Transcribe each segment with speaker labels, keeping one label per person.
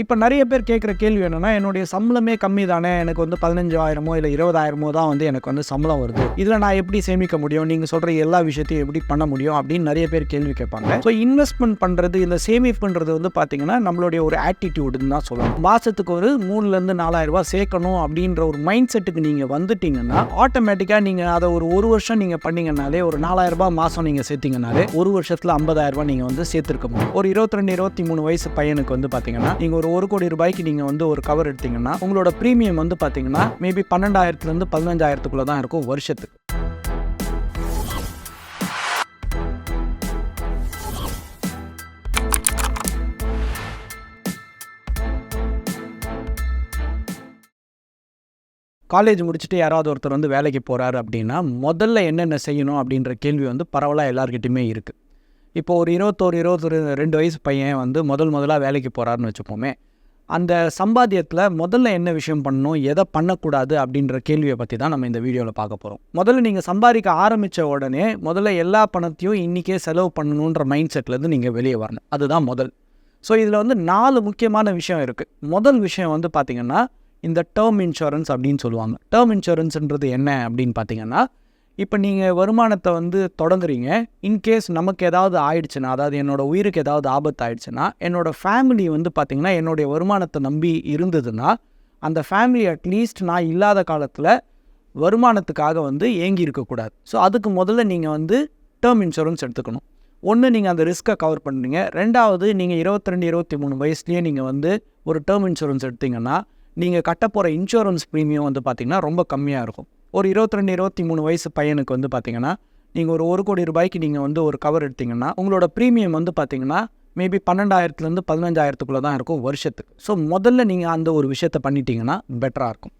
Speaker 1: இப்போ நிறைய பேர் கேட்குற கேள்வி என்னென்னா என்னுடைய சம்பளமே கம்மி தானே எனக்கு வந்து பதினஞ்சாயிரமோ இல்லை இருபதாயிரமோ தான் வந்து எனக்கு வந்து சம்பளம் வருது. இதில் நான் எப்படி சேமிக்க முடியும்? நீங்கள் சொல்கிற எல்லா விஷயத்தையும் எப்படி பண்ண முடியும்? அப்படின்னு நிறைய பேர் கேள்வி கேட்பாங்க. ஸோ இன்வெஸ்ட்மெண்ட் பண்ணுறது இந்த சேமிப்புன்றது வந்து பார்த்தீங்கன்னா நம்மளுடைய ஒரு ஆட்டிடியூடுன்னு தான் சொல்லலாம் மாதத்துக்கு ஒரு மூணுலேருந்து நாலாயிரம் சேர்க்கணும் அப்படின்ற ஒரு மைண்ட் செட்டுக்கு நீங்கள் வந்துட்டீங்கன்னா ஆட்டோமேட்டிக்காக நீங்கள் அதை ஒரு ஒரு வருஷம் நீங்கள் பண்ணீங்கன்னாலே ஒரு நாலாயிரம் ரூபாய் மாதம் நீங்கள் சேர்த்திங்கனாலே ஒரு வருஷத்தில் ஐம்பதாயிரம் ரூபாய் நீங்கள் வந்து சேர்த்துருக்க முடியும். ஒரு இருபத்தி ரெண்டு இருபத்தி மூணு வயசு பையனுக்கு வந்து பார்த்தீங்கன்னா நீங்கள் ஒரு ஒரு கோடி ரூபாய்க்கு நீங்கள் வந்து ஒரு கவர் எடுத்தீங்கன்னா உங்களோட ப்ரீமியம் வந்து பார்த்தீங்கன்னா மேபி பன்னெண்டாயிரத்துலேருந்து பதினஞ்சாயிரத்துக்குள்ளே தான் இருக்கும் வருஷத்துக்கு. காலேஜ் முடிச்சுட்டு யாராவது ஒருத்தர் வந்து வேலைக்கு போகிறாரு அப்படின்னா முதல்ல என்னென்ன செய்யணும் அப்படின்ற கேள்வி வந்து பரவலாக எல்லார்கிட்டையுமே இருக்குது இப்போ ஒரு இருபத்தோரு இருபத்தொரு ரெண்டு வயசு பையன் வந்து முதல் முதலாக வேலைக்கு போகிறாருன்னு வச்சுப்போமே அந்த சம்பாத்தியத்தில் முதல்ல என்ன விஷயம் பண்ணணும் எதை பண்ணக்கூடாது அப்படின்ற கேள்வியை பற்றி தான் நம்ம இந்த வீடியோவில் பார்க்க போகிறோம் முதல்ல நீங்கள் சம்பாதிக்க ஆரம்பித்த உடனே முதல்ல எல்லா பணத்தையும் இன்றைக்கே செலவு பண்ணணுன்ற மைண்ட் செட்லேருந்து நீங்கள் வெளியே வரணும். அதுதான் முதல். ஸோ இதில் வந்து நாலு முக்கியமான விஷயம் இருக்குது முதல் விஷயம் வந்து பார்த்திங்கன்னா இந்த டேர்ம் இன்சூரன்ஸ் அப்படின்னு சொல்லுவாங்க. டேர்ம் இன்சூரன்ஸ்ன்றது என்ன அப்படின்னு பார்த்தீங்கன்னா இப்போ நீங்கள் வருமானத்தை வந்து தொடங்குறீங்க. இன்கேஸ் நமக்கு ஏதாவது ஆயிடுச்சுன்னா அதாவது என்னோடய உயிருக்கு ஏதாவது ஆபத்து ஆயிடுச்சுன்னா என்னோட ஃபேமிலி வந்து பார்த்திங்கன்னா என்னுடைய வருமானத்தை நம்பி இருந்ததுன்னா அந்த ஃபேமிலி அட்லீஸ்ட் நான் இல்லாத காலத்தில் வருமானத்துக்காக வந்து ஏங்கி இருக்கக்கூடாது ஸோ அதுக்கு முதல்ல நீங்கள் வந்து டேர்ம் இன்சூரன்ஸ் எடுத்துக்கணும். ஒன்று நீங்கள் அந்த ரிஸ்க்கை கவர் பண்ணுறீங்க ரெண்டாவது நீங்கள் இருபத்தி ரெண்டு இருபத்தி மூணு வயசுலேயே நீங்கள் வந்து ஒரு டேர்ம் இன்சூரன்ஸ் எடுத்திங்கன்னா நீங்கள் கட்ட போகிற இன்சூரன்ஸ் ப்ரீமியம் வந்து பார்த்திங்கன்னா ரொம்ப கம்மியாக இருக்கும். ஒரு இருபத்தி ரெண்டு இருபத்தி மூணு வயசு பையனுக்கு வந்து பார்த்தீங்கன்னா நீங்கள் ஒரு ஒரு கோடி ரூபாய்க்கு நீங்கள் வந்து ஒரு கவர் எடுத்தீங்கன்னா உங்களோட ப்ரீமியம் வந்து பார்த்தீங்கன்னா மேபி பன்னெண்டாயிரத்துலேருந்து பதினஞ்சாயிரத்துக்குள்ளே தான் இருக்கும் வருஷத்துக்கு. ஸோ முதல்ல நீங்கள் அந்த ஒரு விஷயத்தை பண்ணிட்டீங்கன்னா பெட்டராக இருக்கும்.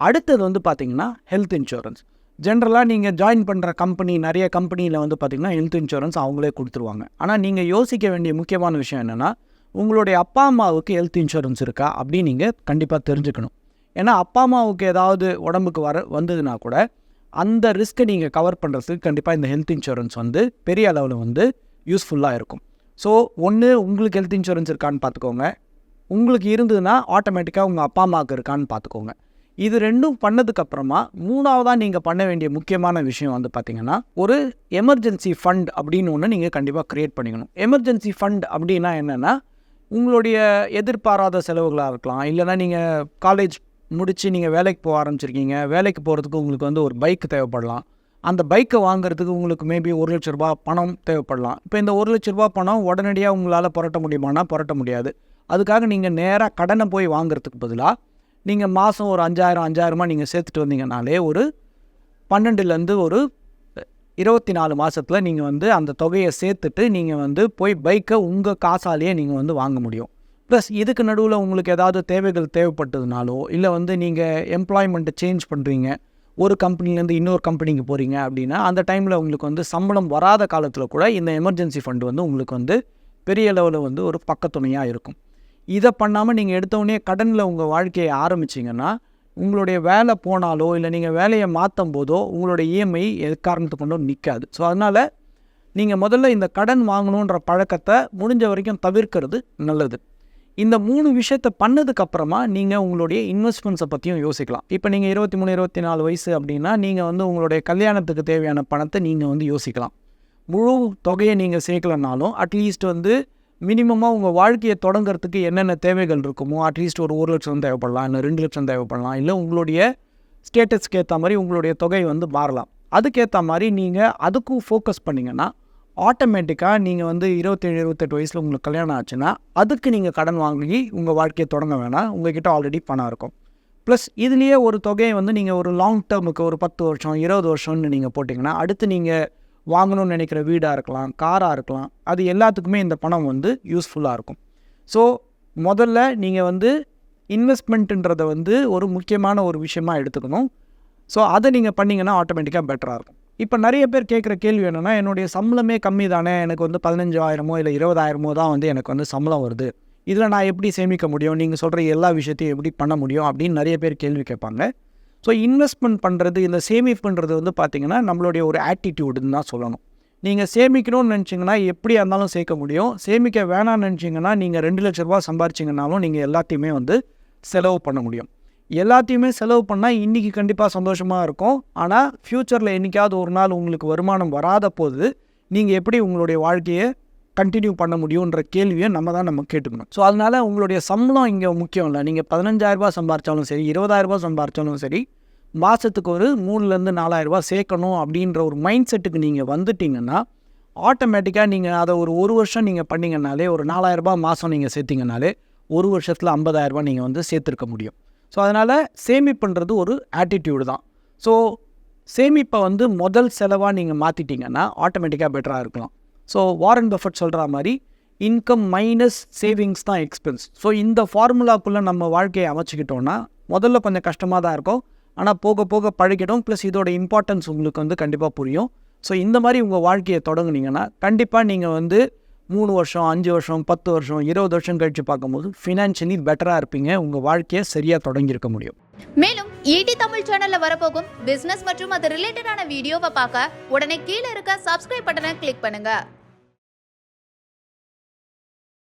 Speaker 1: அடுத்தது வந்து பார்த்தீங்கன்னா ஹெல்த் இன்சூரன்ஸ் ஜென்ரலாக நீங்கள் ஜாயின் பண்ணுற கம்பெனி நிறைய கம்பெனியில் வந்து பார்த்தீங்கன்னா ஹெல்த் இன்சூரன்ஸ் அவங்களே கொடுத்துருவாங்க. ஆனால் நீங்கள் யோசிக்க வேண்டிய முக்கியமான விஷயம் என்னென்னா உங்களுடைய அப்பா அம்மாவுக்கு ஹெல்த் இன்சூரன்ஸ் இருக்கா அப்படின்னு நீங்கள் கண்டிப்பாக தெரிஞ்சுக்கணும். ஏன்னா அப்பா அம்மாவுக்கு ஏதாவது உடம்புக்கு வர வந்ததுன்னா கூட அந்த ரிஸ்க்கை நீங்கள் கவர் பண்ணுறதுக்கு கண்டிப்பாக இந்த ஹெல்த் இன்சூரன்ஸ் வந்து பெரிய அளவில் வந்து யூஸ்ஃபுல்லாக இருக்கும். ஸோ ஒன்று உங்களுக்கு ஹெல்த் இன்சூரன்ஸ் இருக்கான்னு பார்த்துக்கோங்க. உங்களுக்கு இருந்ததுன்னா ஆட்டோமேட்டிக்காக உங்கள் அப்பா அம்மாவுக்கு இருக்கான்னு பார்த்துக்கோங்க. இது ரெண்டும் பண்ணதுக்கப்புறமா மூணாவதாக நீங்கள் பண்ண வேண்டிய முக்கியமான விஷயம் வந்து பார்த்திங்கன்னா ஒரு எமர்ஜென்சி ஃபண்ட் அப்படின்னு ஒன்று நீங்கள் கண்டிப்பாக க்ரியேட் பண்ணிக்கணும். எமர்ஜென்சி ஃபண்ட் அப்படின்னா என்னென்னா உங்களுடைய எதிர்பாராத செலவுகளாக இருக்கலாம். இல்லைனா நீங்கள் காலேஜ் முடித்து நீங்கள் வேலைக்கு போக ஆரம்பிச்சிருக்கீங்க. வேலைக்கு போகிறதுக்கு உங்களுக்கு வந்து ஒரு பைக் தேவைப்படலாம். அந்த பைக்கை வாங்குறதுக்கு உங்களுக்கு மேபி ஒரு லட்ச ரூபா பணம் தேவைப்படலாம். இப்போ இந்த ஒரு லட்ச ரூபா பணம் உடனடியாக உங்களால் புரட்ட முடியுமானா புரட்ட முடியாது. அதுக்காக நீங்கள் நேராக கடனை போய் வாங்குறதுக்கு பதிலாக நீங்கள் மாதம் ஒரு அஞ்சாயிரம் அஞ்சாயிரமாக நீங்கள் சேர்த்துட்டு வந்தீங்கனாலே ஒரு பன்னெண்டுலேருந்து ஒரு இருபத்தி நாலு மாதத்தில் நீங்கள் வந்து அந்த தொகையை சேர்த்துட்டு நீங்கள் வந்து போய் பைக்கை உங்கள் காசாலேயே நீங்கள் வந்து வாங்க முடியும். ப்ளஸ் இதுக்கு நடுவில் உங்களுக்கு ஏதாவது தேவைகள் தேவைப்பட்டதுனாலோ இல்லை வந்து நீங்கள் எம்ப்ளாய்மெண்ட்டை சேஞ்ச் பண்ணுறீங்க ஒரு கம்பெனிலேருந்து இன்னொரு கம்பெனிக்கு போகிறீங்க அப்படின்னா அந்த டைமில் உங்களுக்கு வந்து சம்பளம் வராத காலத்தில் கூட இந்த எமர்ஜென்சி ஃபண்டு வந்து உங்களுக்கு வந்து பெரிய லெவலில் வந்து ஒரு பக்கத்துணையாக இருக்கும். இதை பண்ணாமல் நீங்கள் எடுத்தவுடனே கடனில் உங்கள் வாழ்க்கையை ஆரம்பிச்சிங்கன்னா உங்களுடைய வேலை போனாலோ இல்லை நீங்கள் வேலையை மாற்றும் போதோ உங்களுடைய இஎம்ஐ எக்காரணத்து கொண்டோ நிற்காது ஸோ அதனால் நீங்கள் முதல்ல இந்த கடன் வாங்கணுன்ற பழக்கத்தை முடிஞ்ச வரைக்கும் தவிர்க்கிறது நல்லது. இந்த மூணு விஷயத்த பண்ணதுக்கப்புறமா நீங்கள் உங்களுடைய இன்வெஸ்ட்மெண்ட்ஸை பற்றியும் யோசிக்கலாம். இப்போ நீங்கள் இருபத்தி மூணு இருபத்தி நாலு வயசு அப்படின்னா நீங்கள் வந்து உங்களுடைய கல்யாணத்துக்கு தேவையான பணத்தை நீங்கள் வந்து யோசிக்கலாம். முழு தொகையை நீங்கள் சேர்க்கலனாலும் அட்லீஸ்ட் வந்து மினிமமாக உங்கள் வாழ்க்கையை தொடங்குறதுக்கு என்னென்ன தேவைகள் இருக்குமோ அட்லீஸ்ட் ஒரு ஒரு லட்சம் தேவைப்படலாம் இல்லை ரெண்டு லட்சம் தேவைப்படலாம் இல்லை உங்களுடைய ஸ்டேட்டஸ்க்கு ஏற்ற மாதிரி உங்களுடைய தொகை வந்து மாறலாம். அதுக்கேற்ற மாதிரி நீங்கள் அதுக்கும் ஃபோக்கஸ் பண்ணிங்கன்னா ஆட்டோமேட்டிக்காக நீங்கள் வந்து இருபத்தேழு இருபத்தெட்டு வயசில் உங்களுக்கு கல்யாணம் ஆச்சுன்னா அதுக்கு நீங்கள் கடன் வாங்கி உங்கள் வாழ்க்கையை தொடங்க வேணாம் உங்ககிட்ட ஆல்ரெடி பணம் இருக்கும். ப்ளஸ் இதுலேயே ஒரு தொகையை வந்து நீங்கள் ஒரு லாங் டேர்முக்கு ஒரு பத்து வருஷம் இருபது வருஷம்னு நீங்கள் போட்டிங்கன்னா அடுத்து நீங்கள் வாங்கணும்னு நினைக்கிற வீடாக இருக்கலாம் காராக இருக்கலாம் அது எல்லாத்துக்குமே இந்த பணம் வந்து யூஸ்ஃபுல்லாக இருக்கும். ஸோ முதல்ல நீங்கள் வந்து இன்வெஸ்ட்மெண்ட்டுன்றதை வந்து ஒரு முக்கியமான ஒரு விஷயமா எடுத்துக்கணும். ஸோ அதை நீங்கள் பண்ணிங்கன்னா ஆட்டோமேட்டிக்காக பெட்டராக இருக்கும். இப்போ நிறைய பேர் கேட்குற கேள்வி என்னென்னா என்னுடைய சம்பளமே கம்மி தானே எனக்கு வந்து பதினஞ்சாயிரமோ இல்லை இருபதாயிரமோ தான் வந்து எனக்கு வந்து சம்பளம் வருது. இதில் நான் எப்படி சேமிக்க முடியும்? நீங்கள் சொல்கிற எல்லா விஷயத்தையும் எப்படி பண்ண முடியும்? அப்படின்னு நிறைய பேர் கேள்வி கேட்பாங்க. ஸோ இன்வெஸ்ட்மெண்ட் பண்ணுறது இந்த சேமிப்புன்றது வந்து பார்த்திங்கன்னா நம்மளுடைய ஒரு ஆட்டிடியூடுன்னு தான் சொல்லணும். நீங்கள் சேமிக்கணும்னு நினச்சிங்கன்னா எப்படியா இருந்தாலும் சேர்க்க முடியும். சேமிக்க வேணாம்னு நினச்சிங்கன்னா நீங்கள் ரெண்டு லட்ச ரூபா சம்பாரிச்சிங்கனாலும் நீங்கள் எல்லாத்தையுமே வந்து செலவு பண்ண முடியும். எல்லாத்தையுமே செலவு பண்ணால் இன்றைக்கி கண்டிப்பாக சந்தோஷமாக இருக்கும். ஆனால் ஃப்யூச்சரில் என்றைக்காவது ஒரு நாள் உங்களுக்கு வருமானம் வராத போது நீங்கள் எப்படி உங்களுடைய வாழ்க்கையை கண்டினியூ பண்ண முடியுன்ற கேள்வியை நம்ம தான் நம்ம கேட்டுக்கணும். ஸோ அதனால் உங்களுடைய சம்பளம் இங்கே முக்கியம் இல்லை. நீங்கள் பதினஞ்சாயிரரூபா சம்பாரித்தாலும் சரி இருபதாயிரரூபா சம்பாரித்தாலும் சரி மாதத்துக்கு ஒரு மூணுலேருந்து நாலாயிரரூபா சேர்க்கணும் அப்படின்ற ஒரு மைண்ட் செட்டுக்கு நீங்கள் வந்துட்டீங்கன்னா ஆட்டோமேட்டிக்காக நீங்கள் அதை ஒரு ஒரு வருஷம் நீங்கள் பண்ணிங்கனாலே ஒரு நாலாயிரரூபா மாதம் நீங்கள் சேர்த்திங்கனாலே ஒரு வருஷத்தில் ஐம்பதாயிரரூபா நீங்கள் வந்து சேர்த்துருக்க முடியும். ஸோ அதனால் சேமிப்புன்றது ஒரு ஆட்டிடியூடு தான். ஸோ சேமிப்பை வந்து முதல் செலவாக நீங்கள் மாற்றிட்டீங்கன்னா ஆட்டோமேட்டிக்காக பெட்டராக இருக்கலாம். ஸோ வாரன் பஃபட் சொல்கிற மாதிரி இன்கம் மைனஸ் சேவிங்ஸ் தான் எக்ஸ்பென்ஸ் ஸோ இந்த ஃபார்முலாக்குள்ளே நம்ம வாழ்க்கையை அமைச்சிக்கிட்டோன்னா முதல்ல கொஞ்சம் கஷ்டமாக தான் இருக்கும். ஆனால் போக போக பழகிடும் ப்ளஸ் இதோட இம்பார்ட்டன்ஸ் உங்களுக்கு வந்து கண்டிப்பாக புரியும். ஸோ இந்த மாதிரி உங்கள் வாழ்க்கையை தொடங்குனீங்கன்னா கண்டிப்பாக நீங்கள் வந்து மூணு வருஷம் அஞ்சு வருஷம் பத்து வருஷம் இருபது வருஷம் கழித்து பார்க்கும்போது ஃபினான்ஷியலி பெட்டராக இருப்பீங்க. உங்கள் வாழ்க்கையை சரியாக தொடங்கியிருக்க முடியும்.
Speaker 2: மேலும் ஈடி தமிழ் சேனல்ல வரப்போகும் பிசினஸ் மற்றும் அது ரிலேட்டடான வீடியோவை பார்க்க உடனே கீழே இருக்க சப்ஸ்கிரைப் பட்டனை கிளிக் பண்ணுங்க.